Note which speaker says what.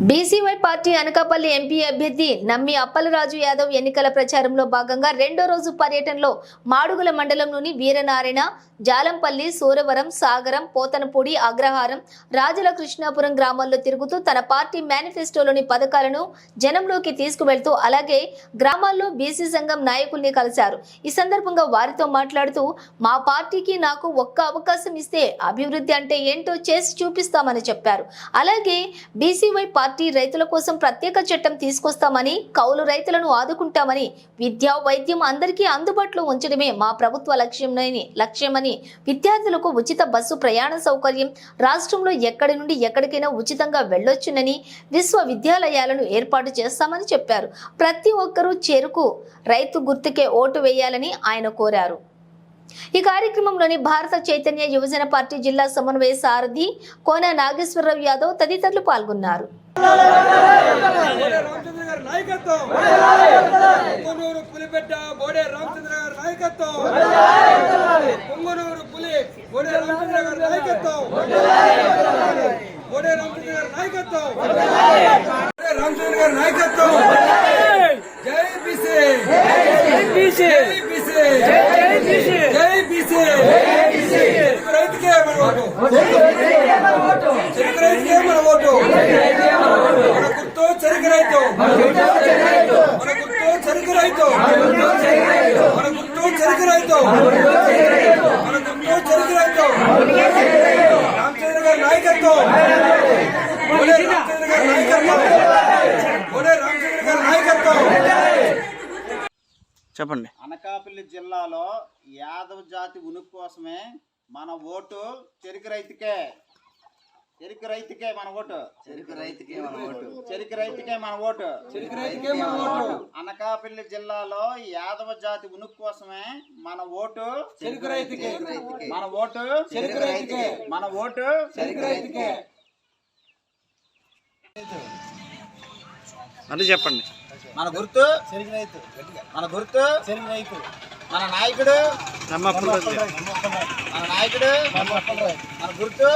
Speaker 1: BCY party Anakapalli MP అభ్యర్థి నమ్మి అప్పలరాజు యాదవ్ ఎన్నికల ప్రచారంలో భాగంగా రెండో రోజు పర్యటనలో మాడుగుల మండలంలోని వీరనారాయణ జాలంపల్లి సూరవరం సాగరం పోతనపూడి అగ్రహారం రాజుల కృష్ణాపురం గ్రామాల్లో తిరుగుతూ తన పార్టీ మేనిఫెస్టోలోని పథకాలను జనంలోకి తీసుకువెళ్తూ అలాగే గ్రామాల్లో బీసీ సంఘం నాయకుల్ని కలిశారు. ఈ సందర్భంగా వారితో మాట్లాడుతూ మా పార్టీకి నాకు ఒక్క అవకాశం ఇస్తే అభివృద్ధి అంటే ఏంటో చేసి చూపిస్తామని చెప్పారు. అలాగే బీసీవై పార్టీ రైతుల కోసం ప్రత్యేక చట్టం తీసుకొస్తామని కౌలు రైతులను ఆదుకుంటామని విద్య వైద్యం అందరికీ అందుబాటులో ఉంచడమే మా ప్రభుత్వ లక్ష్యమని లక్ష్యమని విద్యార్థులకు ఉచిత బస్సు ప్రయాణ సౌకర్యం రాష్ట్రంలో ఎక్కడి నుండి ఎక్కడికైనా ఉచితంగా వెళ్ళొచ్చునని విశ్వవిద్యాలయాలను ఏర్పాటు చేస్తామని చెప్పారు. ప్రతి ఒక్కరూ చెరుకు రైతు గుర్తుకే ఓటు వేయాలని ఆయన కోరారు. ఈ కార్యక్రమంలోని భారత చైతన్య యువజన పార్టీ జిల్లా సమన్వయ సారథి కోన నాగేశ్వరరావు యాదవ్ తదితరులు పాల్గొన్నారు.
Speaker 2: నాయకత్వం జై బీసీ జై బీసీ జై బీసీ జై బీసీ రైతుకే మన ఓటు చెరుకు రైతుకే మన ఓటు మన గుర్తు చెరుకు రైతు మన గుర్తు చెరుకు రైతు మన గుర్తు చెరుకు రైతు మన గుర్తు చెరుకు రైతు రామచంద్ర గారి నాయకత్వం రామచంద్ర గారి నాయకత్వం ఒడే రామచంద్ర గారి నాయకత్వం
Speaker 3: చెప్పండి.
Speaker 4: అనకాపల్లి జిల్లాలో యాదవ జాతి ఉనికి కోసమే మన ఓటు చెరుకు రైతుకే. చెరుకు రైతుకే మన ఓటు. చెరుకు రైతుకే మన ఓటు. చెరుకు రైతుకే మన ఓటు.
Speaker 2: చెరుకు రైతుకే మన ఓటు.
Speaker 4: అనకాపల్లి జిల్లాలో యాదవ జాతి ఉనికి కోసమే మన ఓటు.
Speaker 2: చెరుకు రైతుకే.
Speaker 4: మన ఓటు.
Speaker 2: చెరుకు రైతుకే.
Speaker 4: మన ఓటు.
Speaker 2: చెరుకు రైతుకే.
Speaker 3: అది చెప్పండి.
Speaker 4: మన గుర్తు? మన గుర్తు? మన నాయకుడు? మన నాయకుడు? మన గుర్తు?